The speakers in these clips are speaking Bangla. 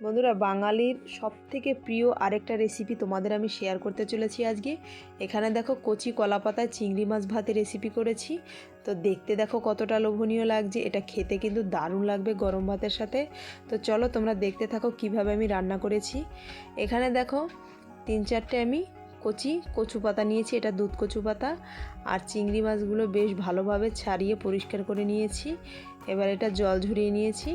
বন্ধুরা, বাঙালির সব থেকে প্রিয় আরেকটা রেসিপি তোমাদের আমি শেয়ার করতে চলেছি আজকে। এখানে দেখো কচি কলা পাতায় চিংড়ি মাছ ভাতের রেসিপি করেছি। তো দেখতে দেখো কতটা লোভনীয় লাগছে। এটা খেতে কিন্তু দারুণ লাগবে গরম ভাতের সাথে। তো চলো তোমরা দেখতে থাকো কীভাবে আমি রান্না করেছি। এখানে দেখো তিন চারটে আমি কচি কচু পাতা নিয়েছি, এটা দুধ কচু পাতা আর চিংড়ি মাছগুলো বেশ ভালোভাবে ছাড়িয়ে পরিষ্কার করে নিয়েছি। এবার এটা জল ঝরিয়ে নিয়েছি।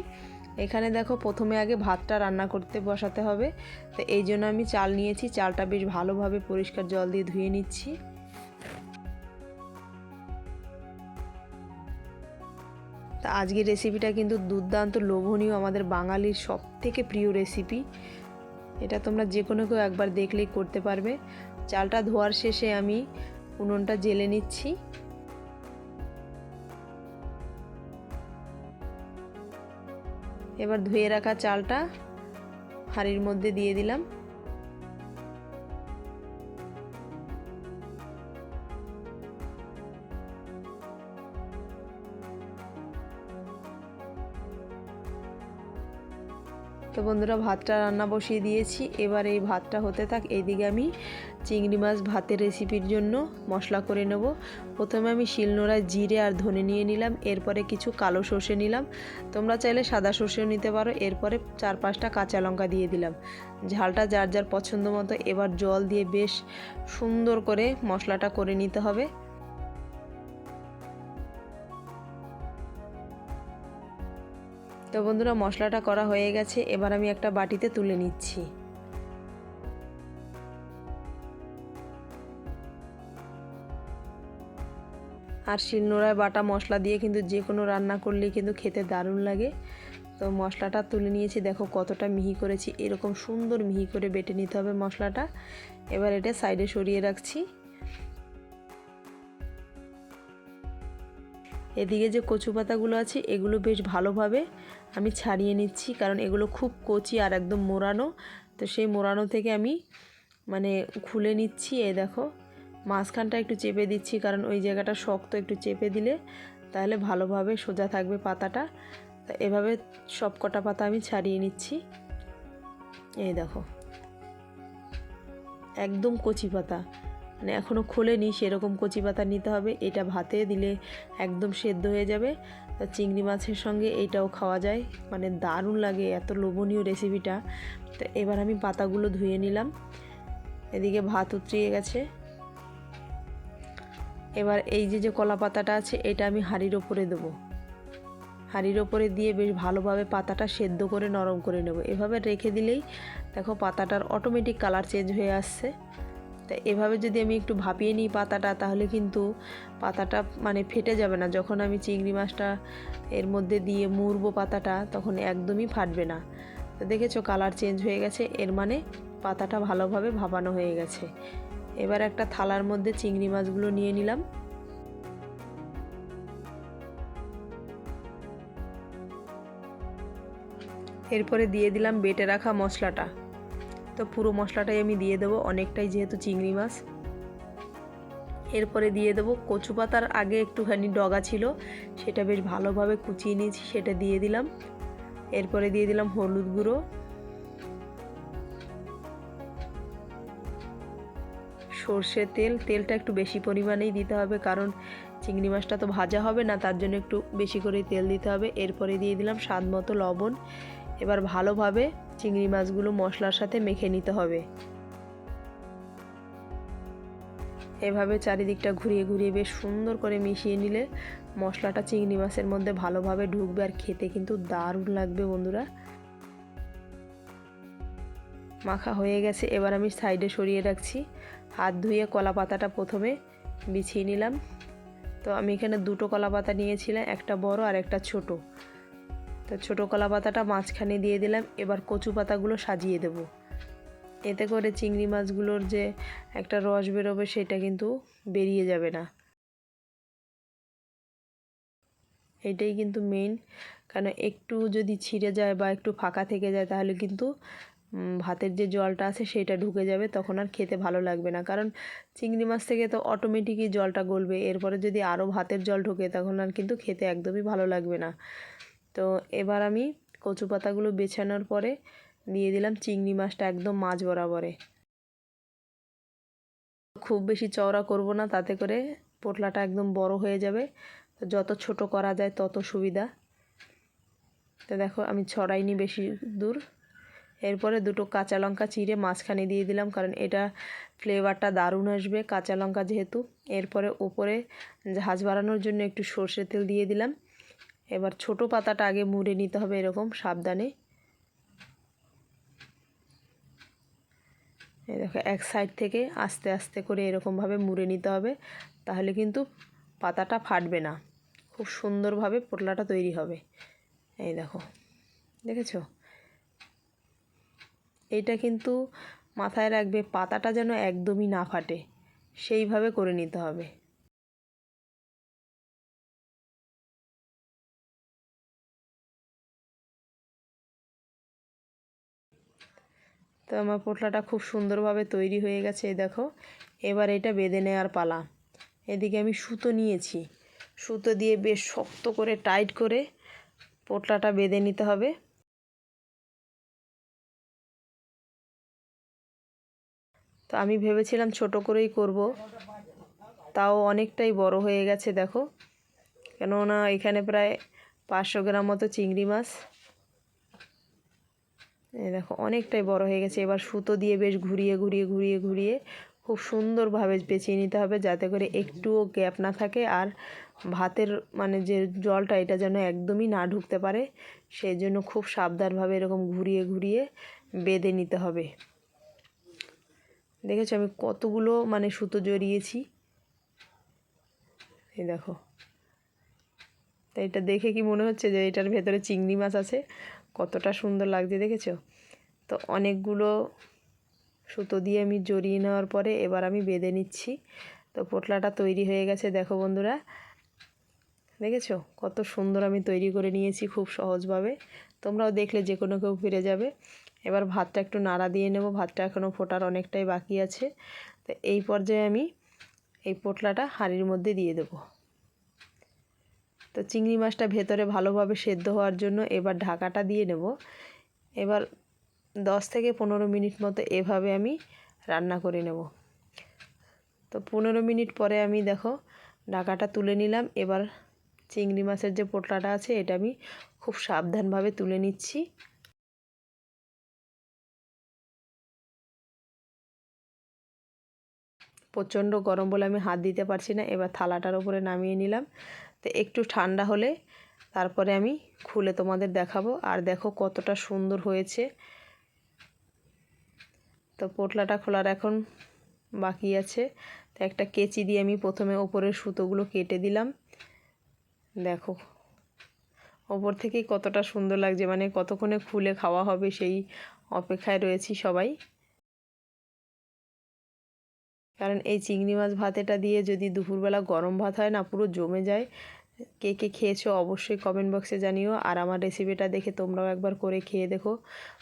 এখানে দেখো প্রথমে আগে ভাতটা রান্না করতে বসাতে হবে। তো এই জন্য আমি চাল নিয়েছি, চালটা বেশ ভালোভাবে পরিষ্কার জল দিয়ে ধুয়ে নিচ্ছি। তা আজকের রেসিপিটা কিন্তু দুর্দান্ত লোভনীয়, আমাদের বাঙালির সব থেকে প্রিয় রেসিপি। এটা তোমরা যে কোনো কেউ একবার দেখলেই করতে পারবে। চালটা ধোয়ার শেষে আমি উনুনটা জেলে নিচ্ছি। এবার ধুয়ে রাখা চালটা হাঁড়ির মধ্যে দিয়ে দিলাম। বন্ধুরা, ভাতটা রান্না বসিয়ে দিয়েছি। এবার এই ভাতটা হতে থাক, এইদিকে আমি চিংড়ি মাছ ভাতের রেসিপির জন্য মশলা করে নেব। প্রথমে আমি শিলনোড়ায় জিরে আর ধনে নিয়ে নিলাম, এরপরে কিছু কালো সর্ষে নিলাম। তোমরা চাইলে সাদা সর্ষেও নিতে পারো, এরপরে চার পাঁচটা কাঁচা লঙ্কা দিয়ে দিলাম। ঝালটা যার যার পছন্দ মতো, এবার জল দিয়ে বেশ সুন্দর করে মশলাটা করে নিতে হবে। তো বন্ধুরা, মশলাটা করা হয়ে গেছে। এবার আমি একটা বাটিতে তুলে নিচ্ছি। আর শিলনোড়ায় বাটা মশলা দিয়ে কিন্তু যে কোনো রান্না করলেই কিন্তু খেতে দারুণ লাগে। তো মশলাটা তুলে নিয়েছি, দেখো কতটা মিহি করেছি। এরকম সুন্দর মিহি করে বেটে নিতে হবে মশলাটা। এবার এটা সাইডে সরিয়ে রাখছি। এদিকে যে কচু পাতাগুলো আছে, এগুলো বেশ ভালোভাবে আমি ছাড়িয়ে নিচ্ছি, কারণ এগুলো খুব কচি আর একদম মোড়ানো। তো সেই মোড়ানো থেকে আমি মানে খুলে নিচ্ছি, এই দেখো। মাঝখানটা একটু চেপে দিচ্ছি, কারণ ওই জায়গাটা শক্ত, একটু চেপে দিলে তাহলে ভালোভাবে সোজা থাকবে পাতাটা। তা এভাবে সব কটা পাতা আমি ছাড়িয়ে নিচ্ছি। এই দেখো, একদম কচি পাতা। মানে এখনও খোলেনি, সেরকম কচি পাতা নিতে হবে। এটা ভাতে দিলে একদম সেদ্ধ হয়ে যাবে। তা চিংড়ি মাছের সঙ্গে এইটাও খাওয়া যায়। মানে দারুণ লাগে, এত লোভনীয় রেসিপিটা। তো এবার আমি পাতাগুলো ধুয়ে নিলাম। এদিকে ভাত উতরিয়ে গেছে। এবার এই যে যে কলা পাতাটা আছে, এটা আমি হাঁড়ির ওপরে দেবো। হাঁড়ির ওপরে দিয়ে বেশ ভালোভাবে পাতাটা সেদ্ধ করে, নরম করে নেব। এভাবে রেখে দিলেই দেখো পাতাটার অটোমেটিক কালার চেঞ্জ হয়ে আসছে। তা এভাবে যদি আমি একটু ভাপিয়ে নিই পাতাটা, তাহলে কিন্তু পাতাটা মানে ফেটে যাবে না। যখন আমি চিংড়ি মাছটা এর মধ্যে দিয়ে মুড়বো পাতাটা, তখন একদমই ফাটবে না। তো দেখেছ কালার চেঞ্জ হয়ে গেছে, এর মানে পাতাটা ভালোভাবে ভাপানো হয়ে গেছে। এবার একটা থালার মধ্যে চিংড়ি মাছগুলো নিয়ে নিলাম। এরপরে দিয়ে দিলাম বেটে রাখা মশলাটা। তো পুরো মশলাটাই আমি দিয়ে দেবো, অনেকটাই যেহেতু চিংড়ি মাছ। এরপরে দিয়ে দেবো কচু পাতার আগে একটুখানি ডগা ছিল, সেটা বেশ ভালোভাবে কুচিয়ে নিয়েছি, সেটা দিয়ে দিলাম। এরপরে দিয়ে দিলাম হলুদ গুঁড়ো। সর্ষের তেল, তেলটা একটু বেশি পরিমাণেই দিতে হবে, কারণ চিংড়ি মাছটা তো ভাজা হবে না, তার জন্য একটু বেশি করে তেল দিতে হবে। এরপরে দিয়ে দিলাম স্বাদ মতো লবণ। এবার ভালোভাবে চিংড়ি মাছগুলো মশলার সাথে মেখে নিতে হবে। এভাবে চারিদিকটা ঘুরিয়ে ঘুরিয়ে বেশ সুন্দর করে মিশিয়ে নিলে মশলাটা চিংড়ি মাছের মধ্যে ভালোভাবে ঢুকবে আর খেতে কিন্তু দারুণ লাগবে বন্ধুরা। মাখা হয়ে গেছে, এবার আমি সাইডে সরিয়ে রাখছি। হাত ধুয়ে কলা পাতাটা প্রথমে বিছিয়ে নিলাম। তো আমি এখানে দুটো কলা পাতা নিয়েছিলাম, একটা বড় আর একটা ছোট। তো ছোটো কলা পাতাটা মাঝখানে দিয়ে দিলাম, এবার কচু পাতাগুলো সাজিয়ে দেব। এতে করে চিংড়ি মাছগুলোর যে একটা রস বেরোবে সেটা কিন্তু বেরিয়ে যাবে না। এটাই কিন্তু মেইন কারণ একটু যদি ছিঁড়ে যায় বা একটু ফাঁকা থেকে যায় তাহলে কিন্তু ভাতের যে জলটা আছে সেটা ঢুকে যাবে, তখন আর খেতে ভালো লাগবে না। কারণ চিংড়ি মাছ থেকে তো অটোমেটিকই জলটা গলবে, এরপরে যদি আরও ভাতের জল ঢোকে তখন আর কিন্তু খেতে একদমই ভালো লাগবে না। তো এবার আমি কচু পাতাগুলো বেছানোর পরে দিয়ে দিলাম চিংড়ি মাছটা একদম মাছ বরাবরে। খুব বেশি চওড়া করব না, তাতে করে পোটলাটা একদম বড় হয়ে যাবে। যত ছোট করা যায় তত সুবিধা। তো দেখো আমি ছড়াইনি বেশি দূর। এরপরে দুটো কাঁচা লঙ্কা চিড়ে মাঝখানে দিয়ে দিলাম, কারণ এটা ফ্লেভারটা দারুণ আসবে কাঁচা লঙ্কা যেহেতু। এরপরে ওপরে ঝাঁজ বাড়ানোর জন্য একটু সর্ষের তেল দিয়ে দিলাম। এবার ছোট পাতাটা আগে মুড়ে নিতে হবে এরকম, সাবধানে। এই দেখো, এক সাইড থেকে আস্তে আস্তে করে এরকমভাবে মুড়ে নিতে হবে, তাহলে কিন্তু পাতাটা ফাটবে না। খুব সুন্দরভাবে পোটলাটা তৈরি হবে। এই দেখো, দেখেছ? এইটা কিন্তু মাথায় রাখবে, পাতাটা যেন একদমই না ফাটে, সেইভাবে করে নিতে হবে। তো আমার পোটলাটা খুব সুন্দরভাবে তৈরি হয়ে গেছে, এই দেখো। এবার এটা বেঁধে নেওয়ার পালা। এদিকে আমি সুতো নিয়েছি। সুতো দিয়ে বেশ শক্ত করে, টাইট করে পোটলাটা বেঁধে নিতে হবে। তো আমি ভেবেছিলাম ছোট করেই করব। তাও অনেকটাই বড় হয়ে গেছে, দেখো। কেননা এখানে প্রায় পাঁচশো গ্রাম মতো চিংড়ি মাছ। দেখো, অনেকটাই বড় হয়ে গেছে। এবার সুতো দিয়ে বেশ ঘুরিয়ে ঘুরিয়ে ঘুরিয়ে ঘুরিয়ে খুব সুন্দরভাবে পেঁচিয়ে নিতে হবে যাতে করে একটুও গ্যাপ না থাকে আর ভাতের মানে যে জলটা, এটা যেন একদমই না ঢুকতে পারে। সেই জন্য খুব সাবধানভাবে এরকম ঘুরিয়ে ঘুরিয়ে বেঁধে নিতে হবে। দেখেছ আমি কতগুলো মানে সুতো জড়িয়েছি? এই দেখো। তো এটা দেখে কি মনে হচ্ছে যে এটার ভেতরে চিংড়ি মাছ আছে? কতটা সুন্দর লাগছে, দেখেছ? তো অনেকগুলো সুতো দিয়ে আমি জড়িয়ে নেওয়ার পরে এবার আমি বেঁধে নিচ্ছি। তো পোটলাটা তৈরি হয়ে গেছে, দেখো বন্ধুরা। দেখেছ? কত সুন্দর আমি তৈরি করে নিয়েছি খুব সহজভাবে। তোমরাও দেখলে যে কোনো কেউ ফিরে যাবে। এবার ভাতটা একটু নাড়া দিয়ে নেব, ভাতটা এখনও ফোটার অনেকটাই বাকি আছে। তো এই পর্যায়ে আমি এই পোটলাটা হাঁড়ির মধ্যে দিয়ে দেব। তো চিংড়ি মাছটা ভেতরে ভালোভাবে সেদ্ধ হওয়ার জন্য এবার ঢাকাটা দিয়ে নেব। এবার দশ থেকে পনেরো মিনিট মতো এভাবে আমি রান্না করে নেব। তো পনেরো মিনিট পরে আমি দেখো ঢাকাটা তুলে নিলাম। এবার চিংড়ি মাছের যে পোটলাটা আছে এটা আমি খুব সাবধানভাবে তুলে নিচ্ছি। প্রচণ্ড গরম বলে আমি হাত দিতে পারছি না। এবার থালাটার উপরে নামিয়ে নিলাম। তো একটু ঠান্ডা হলে তারপরে আমি খুলে তোমাদের দেখাবো। আর দেখো কতটা সুন্দর হয়েছে। তো পোটলাটা খোলার এখন বাকি আছে। তো একটা কেচি দিয়ে আমি প্রথমে ওপরের সুতোগুলো কেটে দিলাম। দেখো, ওপর থেকেই কতটা সুন্দর লাগছে। মানে কতক্ষণে খুলে খাওয়া হবে সেই অপেক্ষায় রয়েছি সবাই। কারণ এই চিংড়ি মাছ ভাতেটা দিয়ে যদি দুপুরবেলা গরম ভাত হয় না, পুরো জমে যায়। কে কে খেয়েছো অবশ্যই কমেন্ট বক্সে জানিও। আর আমার রেসিপিটা দেখে তোমরাও একবার করে খেয়ে দেখো।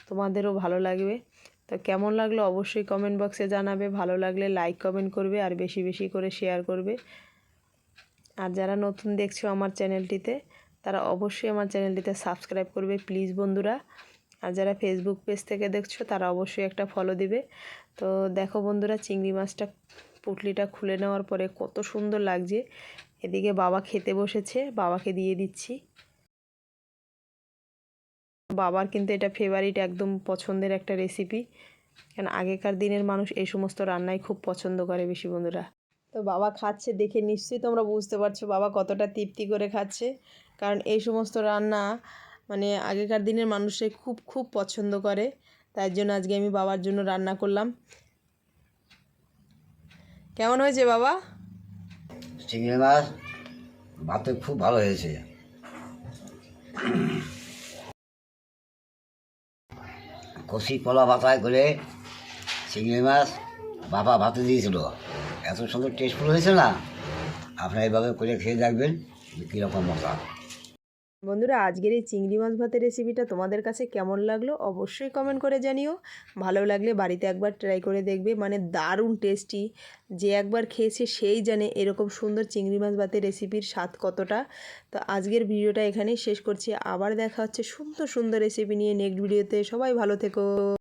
তোমাদেরও ভালো লাগবে। তো কেমন লাগল অবশ্যই কমেন্ট বক্সে জানাবে। ভালো লাগলে লাইক কমেন্ট করবে আর বেশি বেশি করে শেয়ার করবে। আর যারা নতুন দেখছ আমার চ্যানেলটিতে তারা অবশ্যই আমার চ্যানেলটিতে সাবস্ক্রাইব করবে প্লিজ বন্ধুরা। আর যারা ফেসবুক পেজ থেকে দেখছ, তারা অবশ্যই একটা ফলো দিবে। তো দেখো বন্ধুরা, চিংড়ি মাছটা, পুটলিটা খুলে নেওয়ার পরে কত সুন্দর লাগছে। এদিকে বাবা খেতে বসেছে, বাবাকে দিয়ে দিচ্ছি। বাবার কিন্তু এটা ফেভারিট একদম পছন্দের একটা রেসিপি কারণ আগেকার দিনের মানুষ এই সমস্ত রান্নাই খুব পছন্দ করে বেশি বন্ধুরা। তো বাবা খাচ্ছে দেখে নিশ্চয়ই তোমরা বুঝতে পারছ, বাবা কতটা তৃপ্তি করে খাচ্ছে। কারণ এই সমস্ত রান্না মানে আগেকার দিনের মানুষে খুব খুব পছন্দ করে। তাই জন্য আজকে আমি বাবার জন্য রান্না করলাম। কেমন হয়েছে বাবা? চিংড়ি মাছ ভাতে খুব ভালো হয়েছে। কষি কলা পাতায় করে চিংড়ি মাছ বাবা ভাতে দিয়েছিল। এত সুন্দর টেস্টফুল হয়েছে না? আপনারা এইভাবে করে খেয়ে দেখবেন কীরকম মজা। বন্ধুরা, আজকের এই চিংড়ি মাছ ভাতের রেসিপিটা তোমাদের কাছে কেমন লাগল অবশ্যই কমেন্ট করে জানিও। ভালো লাগলে বাড়িতে একবার ট্রাই করে দেখবে মানে দারুণ টেস্টি যে একবার খেয়েছে সেই জানে এরকম সুন্দর চিংড়ি মাছ ভাতের রেসিপির স্বাদ কতটা। তো আজকের ভিডিওটা এখানেই শেষ করছি। আবার দেখা হচ্ছে সুন্দর সুন্দর রেসিপি নিয়ে নেক্সট ভিডিওতে সবাই ভালো থেকো।